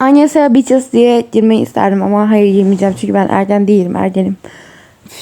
Anyasa'ya BTS diye girmeyi isterdim ama hayır girmeyeceğim çünkü ben ergen değilim ergenim.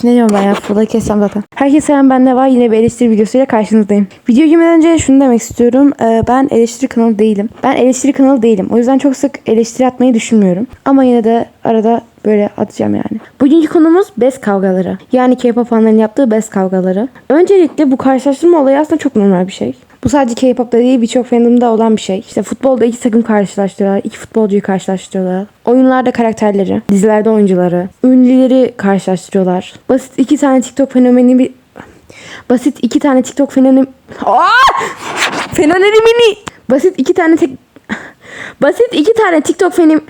Ne diyorum ben ya burada keseceğim zaten. Herkese selam ben de var yine bir eleştiri videosuyla karşınızdayım. Video girmeden önce şunu demek istiyorum. Ee, ben eleştiri kanalı değilim. Ben eleştiri kanalı değilim. O yüzden çok sık eleştiri atmayı düşünmüyorum. Ama yine de arada böyle atacağım yani. Bugünkü konumuz best kavgaları. Yani K-pop fanlarının yaptığı best kavgaları. Öncelikle bu karşılaştırma olayı aslında çok normal bir şey. Bu sadece K-pop'ta değil birçok fandomda olan bir şey. İşte futbolda iki takım karşılaştırıyorlar. iki futbolcuyu karşılaştırıyorlar. Oyunlarda karakterleri, dizilerde oyuncuları, ünlüleri karşılaştırıyorlar. Basit iki tane TikTok fenomeni bir... Basit iki tane TikTok fenomeni... Aa! Fenomenimini... Basit iki tane tek... Basit iki tane TikTok fenom...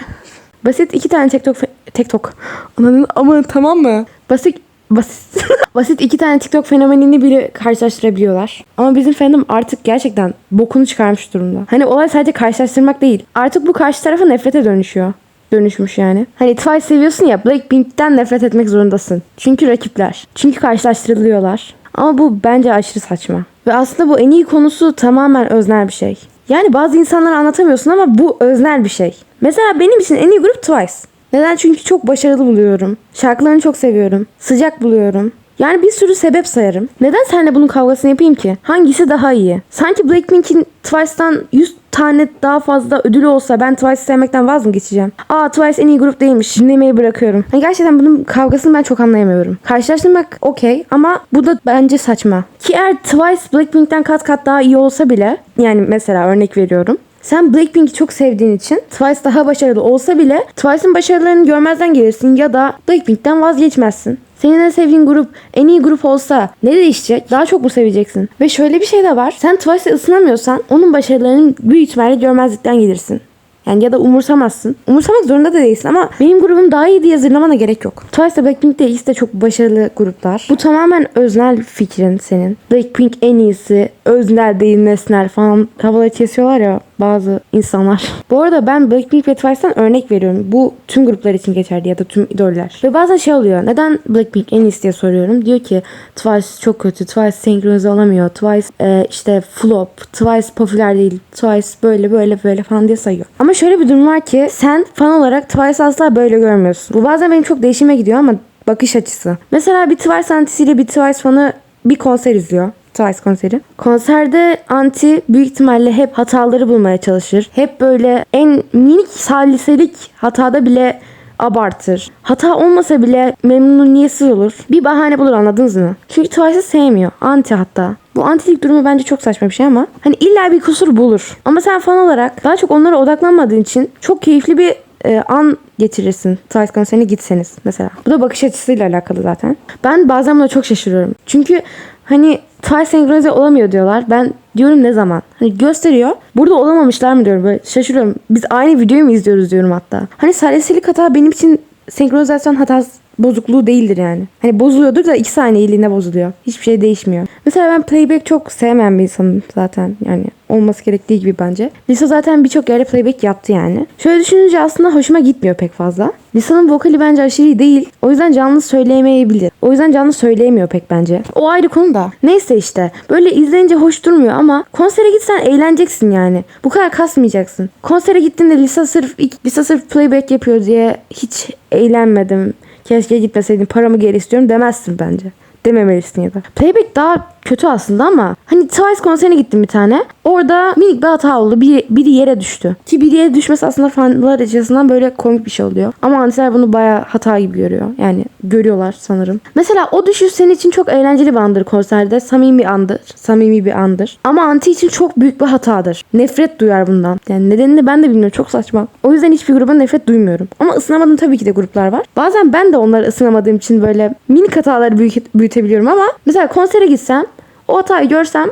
Basit iki tane TikTok... Fe... TikTok. Ananın ama tamam mı? Basit basit basit iki tane TikTok fenomenini bile karşılaştırabiliyorlar. Ama bizim fandom artık gerçekten bokunu çıkarmış durumda. Hani olay sadece karşılaştırmak değil. Artık bu karşı tarafa nefrete dönüşüyor. Dönüşmüş yani. Hani Twice seviyorsun ya Blackpink'ten nefret etmek zorundasın. Çünkü rakipler. Çünkü karşılaştırılıyorlar. Ama bu bence aşırı saçma. Ve aslında bu en iyi konusu tamamen öznel bir şey. Yani bazı insanlara anlatamıyorsun ama bu öznel bir şey. Mesela benim için en iyi grup Twice. Neden? Çünkü çok başarılı buluyorum. Şarkılarını çok seviyorum. Sıcak buluyorum. Yani bir sürü sebep sayarım. Neden seninle bunun kavgasını yapayım ki? Hangisi daha iyi? Sanki Blackpink'in Twice'tan 100 tane daha fazla ödülü olsa ben Twice sevmekten vaz mı geçeceğim? Aa Twice en iyi grup değilmiş. Dinlemeyi bırakıyorum. Yani gerçekten bunun kavgasını ben çok anlayamıyorum. Karşılaştırmak okey ama bu da bence saçma. Ki eğer Twice Blackpink'ten kat kat daha iyi olsa bile yani mesela örnek veriyorum. Sen Blackpink'i çok sevdiğin için Twice daha başarılı olsa bile Twice'ın başarılarını görmezden gelirsin ya da Blackpink'ten vazgeçmezsin. Senin en sevdiğin grup en iyi grup olsa ne değişecek? Daha çok mu seveceksin? Ve şöyle bir şey de var. Sen Twice'e ısınamıyorsan onun başarılarını büyük ihtimalle görmezlikten gelirsin. Yani ya da umursamazsın. Umursamak zorunda da değilsin ama benim grubum daha iyi diye zırlamana gerek yok. Twice ile Blackpink de ikisi de çok başarılı gruplar. Bu tamamen öznel fikrin senin. Blackpink en iyisi, öznel değil nesnel falan havaları kesiyorlar ya bazı insanlar. Bu arada ben Blackpink ve Twice'dan örnek veriyorum. Bu tüm gruplar için geçerli ya da tüm idoller. Ve bazen şey oluyor. Neden Blackpink en iyisi diye soruyorum. Diyor ki Twice çok kötü. Twice senkronize olamıyor. Twice e, işte flop. Twice popüler değil. Twice böyle böyle böyle falan diye sayıyor. Ama şöyle bir durum var ki sen fan olarak Twice asla böyle görmüyorsun. Bu bazen benim çok değişime gidiyor ama bakış açısı. Mesela bir Twice antisiyle bir Twice fanı bir konser izliyor. Twice konseri. Konserde Anti büyük ihtimalle hep hataları bulmaya çalışır. Hep böyle en minik saliselik hatada bile abartır. Hata olmasa bile memnuniyetsiz olur. Bir bahane bulur anladınız mı? Çünkü Twice'ı sevmiyor. Anti hatta. Bu antilik durumu bence çok saçma bir şey ama hani illa bir kusur bulur. Ama sen fan olarak daha çok onlara odaklanmadığın için çok keyifli bir e, an getirirsin. Twice konserine gitseniz mesela. Bu da bakış açısıyla alakalı zaten. Ben bazen buna çok şaşırıyorum. Çünkü hani Twice senkronize olamıyor diyorlar. Ben diyorum ne zaman? Hani gösteriyor. Burada olamamışlar mı diyorum. Böyle şaşırıyorum. Biz aynı videoyu mu izliyoruz diyorum hatta. Hani salisilik hata benim için senkronizasyon hatası bozukluğu değildir yani. Hani bozuluyordur da iki saniyeliğine bozuluyor. Hiçbir şey değişmiyor. Mesela ben playback çok sevmeyen bir insanım zaten. Yani olması gerektiği gibi bence. Lisa zaten birçok yerde playback yaptı yani. Şöyle düşününce aslında hoşuma gitmiyor pek fazla. Lisa'nın vokali bence aşırı değil. O yüzden canlı söyleyemeyebilir. O yüzden canlı söyleyemiyor pek bence. O ayrı konu da. Neyse işte. Böyle izleyince hoş durmuyor ama konsere gitsen eğleneceksin yani. Bu kadar kasmayacaksın. Konsere gittiğinde Lisa sırf Lisa sırf playback yapıyor diye hiç eğlenmedim. Keşke gitmeseydim paramı geri istiyorum demezsin bence. Dememelisin ya da. Playback daha kötü aslında ama hani Twice konserine gittim bir tane. Orada minik bir hata oldu. Biri, biri yere düştü. Ki biri yere düşmesi aslında fanlar açısından böyle komik bir şey oluyor. Ama antiler bunu baya hata gibi görüyor. Yani görüyorlar sanırım. Mesela o düşüş senin için çok eğlenceli bir andır konserde. Samimi bir andır. Samimi bir andır. Ama anti için çok büyük bir hatadır. Nefret duyar bundan. Yani nedenini ben de bilmiyorum. Çok saçma. O yüzden hiçbir gruba nefret duymuyorum. Ama ısınamadığım tabii ki de gruplar var. Bazen ben de onları ısınamadığım için böyle minik hataları büyük, büyütebiliyorum ama mesela konsere gitsem o hatayı görsem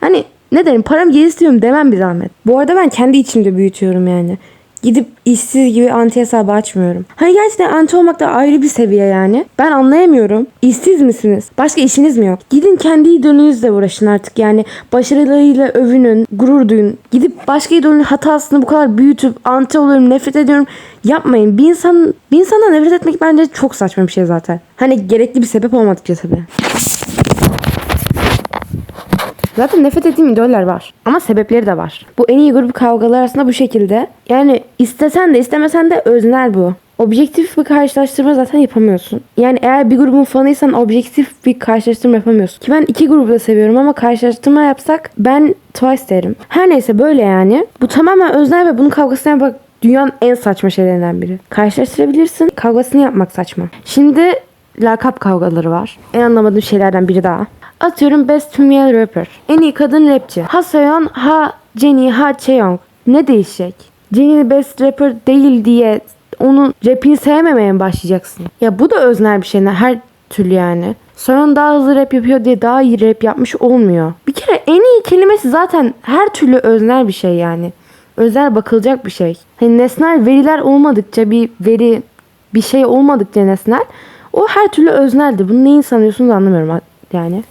hani ne derim param geri istiyorum demem bir zahmet. Bu arada ben kendi içimde büyütüyorum yani. Gidip işsiz gibi anti hesabı açmıyorum. Hani gerçekten anti olmak da ayrı bir seviye yani. Ben anlayamıyorum. İşsiz misiniz? Başka işiniz mi yok? Gidin kendi idolünüzle uğraşın artık yani. Başarılarıyla övünün, gurur duyun. Gidip başka idolün hatasını bu kadar büyütüp anti oluyorum, nefret ediyorum. Yapmayın. Bir insan bir insandan nefret etmek bence çok saçma bir şey zaten. Hani gerekli bir sebep olmadıkça tabii. Zaten nefret ettiğim idoller var. Ama sebepleri de var. Bu en iyi grup kavgaları arasında bu şekilde. Yani istesen de istemesen de öznel bu. Objektif bir karşılaştırma zaten yapamıyorsun. Yani eğer bir grubun fanıysan objektif bir karşılaştırma yapamıyorsun. Ki ben iki grubu da seviyorum ama karşılaştırma yapsak ben Twice derim. Her neyse böyle yani. Bu tamamen öznel ve bunun kavgasına bak dünyanın en saçma şeylerinden biri. Karşılaştırabilirsin. Kavgasını yapmak saçma. Şimdi lakap kavgaları var. En anlamadığım şeylerden biri daha. Atıyorum Best Female Rapper. En iyi kadın rapçi. Ha Seon, ha Jennie, ha Chaeyoung. Ne değişecek? Jennie Best Rapper değil diye onun rapini sevmemeye mi başlayacaksın? Ya bu da öznel bir şey. Her türlü yani. Seon daha hızlı rap yapıyor diye daha iyi rap yapmış olmuyor. Bir kere en iyi kelimesi zaten her türlü öznel bir şey yani. Özel bakılacak bir şey. Hani nesnel veriler olmadıkça bir veri bir şey olmadıkça nesnel o her türlü özneldir. Bunu neyin sanıyorsunuz anlamıyorum yani.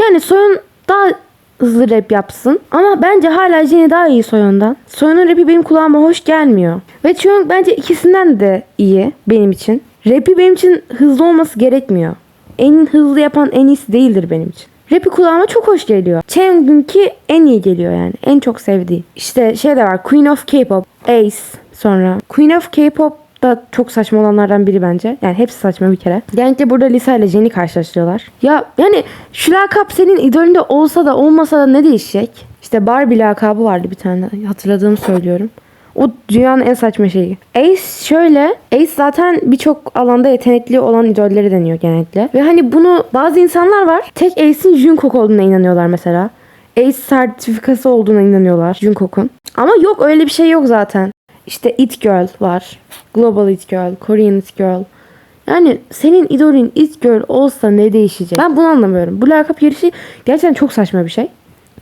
Yani Soyun daha hızlı rap yapsın. Ama bence hala Jenny daha iyi Soyun'dan. Soyun'un rapi benim kulağıma hoş gelmiyor. Ve Chuyoung bence ikisinden de iyi benim için. Rapi benim için hızlı olması gerekmiyor. En hızlı yapan en iyisi değildir benim için. Rapi kulağıma çok hoş geliyor. Chaeyoung'unki en iyi geliyor yani. En çok sevdiği. İşte şey de var. Queen of K-pop. Ace sonra. Queen of K-pop da çok saçma olanlardan biri bence. Yani hepsi saçma bir kere. Genellikle burada Lisa ile Jenny karşılaştırıyorlar. Ya yani şu lakap senin idolünde olsa da olmasa da ne değişecek? İşte Barbie lakabı vardı bir tane. Hatırladığımı söylüyorum. O dünyanın en saçma şeyi. Ace şöyle. Ace zaten birçok alanda yetenekli olan idolleri deniyor genellikle. Ve hani bunu bazı insanlar var. Tek Ace'in Jungkook olduğuna inanıyorlar mesela. Ace sertifikası olduğuna inanıyorlar Jungkook'un. Ama yok öyle bir şey yok zaten. İşte It Girl var. Global It Girl, Korean It Girl. Yani senin idolün It Girl olsa ne değişecek? Ben bunu anlamıyorum. Bu lakap yarışı gerçekten çok saçma bir şey.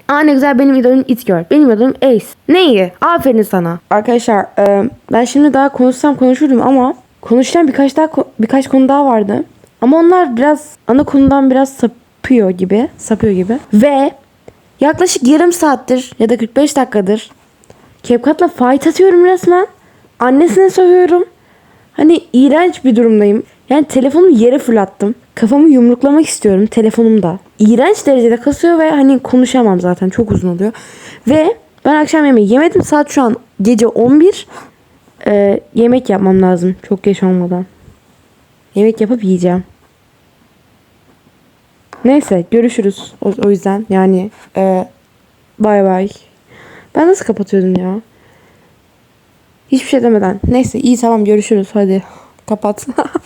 Aa ne güzel benim idolüm It Girl. Benim idolüm Ace. Ne iyi. Aferin sana. Arkadaşlar e, ben şimdi daha konuşsam konuşurdum ama konuşacağım birkaç daha birkaç konu daha vardı. Ama onlar biraz ana konudan biraz sapıyor gibi. Sapıyor gibi. Ve yaklaşık yarım saattir ya da 45 dakikadır CapCut'la fight atıyorum resmen. Annesine sövüyorum. Hani iğrenç bir durumdayım. Yani telefonumu yere fırlattım. Kafamı yumruklamak istiyorum telefonumda. İğrenç derecede kasıyor ve hani konuşamam zaten çok uzun oluyor. Ve ben akşam yemeği yemedim. Saat şu an gece 11. Ee, yemek yapmam lazım çok geç olmadan. Yemek yapıp yiyeceğim. Neyse görüşürüz. O, o yüzden yani e, bay bay. Ben nasıl kapatıyordum ya? Hiçbir şey demeden. Neyse iyi tamam görüşürüz hadi. Kapat.